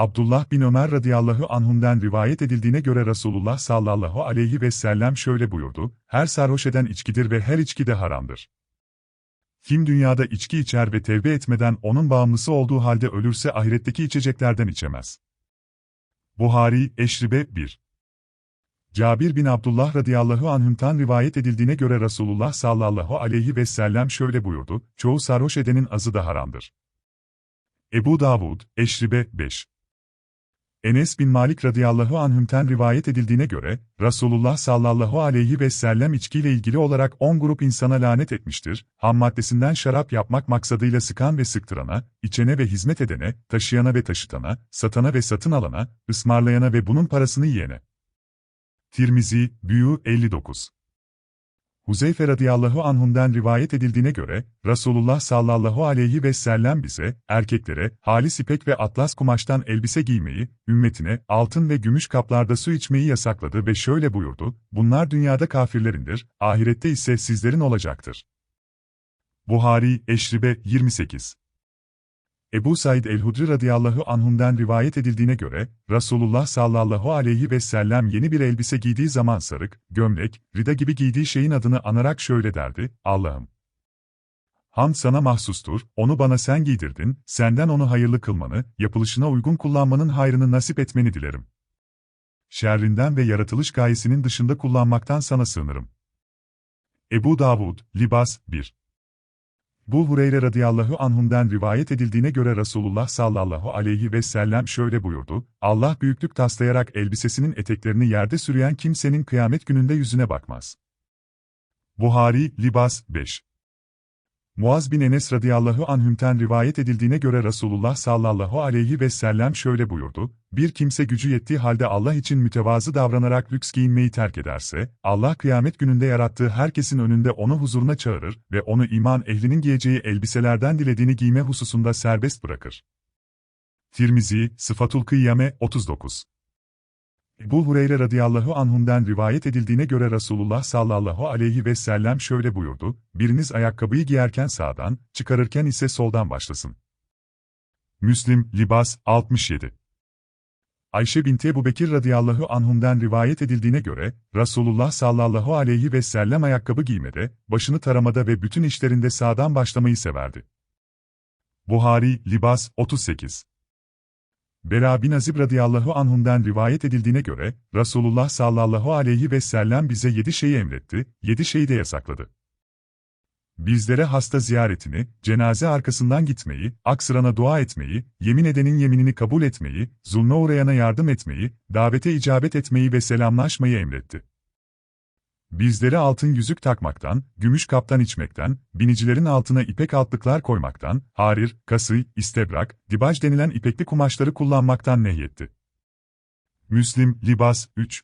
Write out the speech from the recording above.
Abdullah bin Ömer radıyallahu anhum'den rivayet edildiğine göre Resulullah sallallahu aleyhi ve sellem şöyle buyurdu, her sarhoş eden içkidir ve her içki de haramdır. Kim dünyada içki içer ve tevbe etmeden onun bağımlısı olduğu halde ölürse ahiretteki içeceklerden içemez. Buhari, Eşribe 1 Cabir bin Abdullah radıyallahu anhüm'tan rivayet edildiğine göre Resulullah sallallahu aleyhi ve sellem şöyle buyurdu, çoğu sarhoş edenin azı da haramdır. Ebu Davud, Eşribe 5 Enes bin Malik radıyallahu anhüm'ten rivayet edildiğine göre, Resulullah sallallahu aleyhi ve sellem içkiyle ilgili olarak 10 grup insana lanet etmiştir, ham maddesinden şarap yapmak maksadıyla sıkan ve sıktırana, içene ve hizmet edene, taşıyana ve taşıtana, satana ve satın alana, ısmarlayana ve bunun parasını yiyene. Tirmizi, Büyü 59 Huzeyfe radıyallahu anhum'dan rivayet edildiğine göre, Resulullah sallallahu aleyhi ve sellem bize, erkeklere, halis ipek ve atlas kumaştan elbise giymeyi, ümmetine, altın ve gümüş kaplarda su içmeyi yasakladı ve şöyle buyurdu, bunlar dünyada kafirlerindir, ahirette ise sizlerin olacaktır. Buhari, Eşribe, 28 Ebu Said el-Hudri radıyallahu anhum'dan rivayet edildiğine göre, Resulullah sallallahu aleyhi ve sellem yeni bir elbise giydiği zaman sarık, gömlek, rida gibi giydiği şeyin adını anarak şöyle derdi, Allah'ım. Ham sana mahsustur, onu bana sen giydirdin, senden onu hayırlı kılmanı, yapılışına uygun kullanmanın hayrını nasip etmeni dilerim. Şerrinden ve yaratılış gayesinin dışında kullanmaktan sana sığınırım. Ebu Davud, Libas, 1 bu Hureyre radıyallahu anhum'den rivayet edildiğine göre Resulullah sallallahu aleyhi ve sellem şöyle buyurdu, Allah büyüklük taslayarak elbisesinin eteklerini yerde sürüyen kimsenin kıyamet gününde yüzüne bakmaz. Buhari, Libas, 5 Muaz bin Enes radıyallahu anhümten rivayet edildiğine göre Resulullah sallallahu aleyhi ve sellem şöyle buyurdu, bir kimse gücü yettiği halde Allah için mütevazı davranarak lüks giyinmeyi terk ederse, Allah kıyamet gününde yarattığı herkesin önünde onu huzuruna çağırır ve onu iman ehlinin giyeceği elbiselerden dilediğini giyme hususunda serbest bırakır. Tirmizi, Sıfatul Kıyyame 39 Ebu Hureyre radıyallahu anhum'den rivayet edildiğine göre Resulullah sallallahu aleyhi ve sellem şöyle buyurdu, biriniz ayakkabıyı giyerken sağdan, çıkarırken ise soldan başlasın. Müslim, Libas, 67 Ayşe binti Ebu Bekir radıyallahu anhum'den rivayet edildiğine göre, Resulullah sallallahu aleyhi ve sellem ayakkabı giymede, başını taramada ve bütün işlerinde sağdan başlamayı severdi. Buhari, Libas, 38 Bera bin Azib radıyallahu anhum'dan rivayet edildiğine göre, Resulullah sallallahu aleyhi ve sellem bize yedi şeyi emretti, yedi şeyi de yasakladı. Bizlere hasta ziyaretini, cenaze arkasından gitmeyi, aksırana dua etmeyi, yemin edenin yeminini kabul etmeyi, zulme uğrayana yardım etmeyi, davete icabet etmeyi ve selamlaşmayı emretti. Bizleri altın yüzük takmaktan, gümüş kaptan içmekten, binicilerin altına ipek altlıklar koymaktan, harir, kası, istebrak, dibaj denilen ipekli kumaşları kullanmaktan nehyetti. Müslim, Libas, 3